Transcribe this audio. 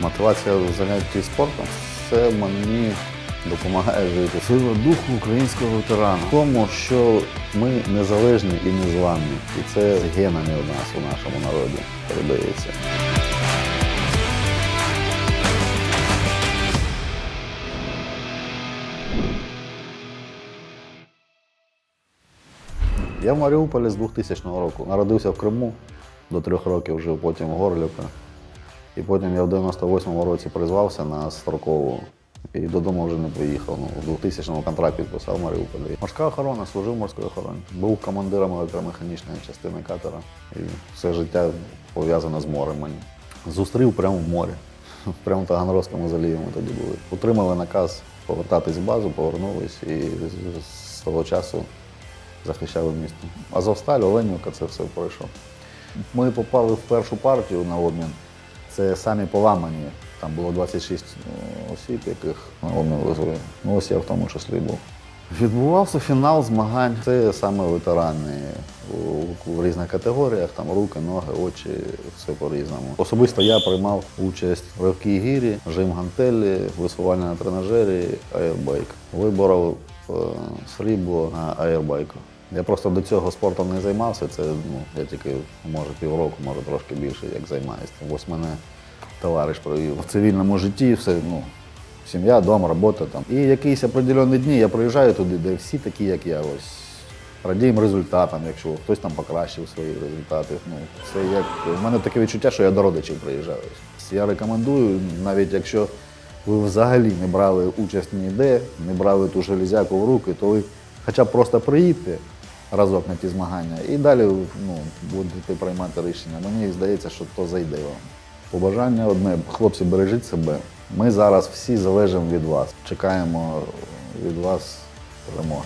Мотивація в занятті спортом це мені допомагає жити. Сила духу українського ветерана. В тому, що ми незалежні і незламні. І це з генами у нас у нашому народі передається. Я в Маріуполі з 2000 року. Народився в Криму, до трьох років жив потім в Горлівка. І потім я в 98-му році призвався на строкову і додому вже не поїхав. Ну, у 2000-му контракт підписав в Маріуполі. Морська охорона, служив в морській охороні. Був командиром електромеханічної частини катера. І все життя пов'язане з морем мені. Зустрів прямо в морі. Прямо в Таганрозькому заліві ми тоді були. Отримали наказ повертатись в базу, повернулись і з того часу захищали місто. Азовсталь, Оленівка, це все пройшов. Ми попали в першу партію на обмін. Це самі поламані. Там було 26 осіб, яких обмін везли. Ну, ось я в тому числі був. Відбувався фінал змагань. Це саме ветерани у, у різних категоріях, там руки, ноги, очі, все по-різному. Особисто я приймав участь в ривкій гірі, жим гантелі, висування на тренажері, аербайк. Виборов е, срібло на аербайку. Я просто до цього спортом не займався. Це ну, я тільки може півроку, може трошки більше, як займаюся. Ось мене товариш провів в цивільному житті, все, ну, сім'я, дом, робота там. І якісь определені дні я приїжджаю туди, де всі такі, як я. Ось радіємо результатам, якщо хтось там покращив свої результати. Ну, це як в мене таке відчуття, що я до родичів приїжджаю. Я рекомендую, навіть якщо ви взагалі не брали участь ніде, не брали ту железяку в руки, то ви хоча б просто приїдьте разок на ті змагання і далі ну, будете приймати рішення. Мені здається, що то зайде вам. Побажання одне, хлопці, бережіть себе. Ми зараз всі залежимо від вас. Чекаємо від вас перемоги.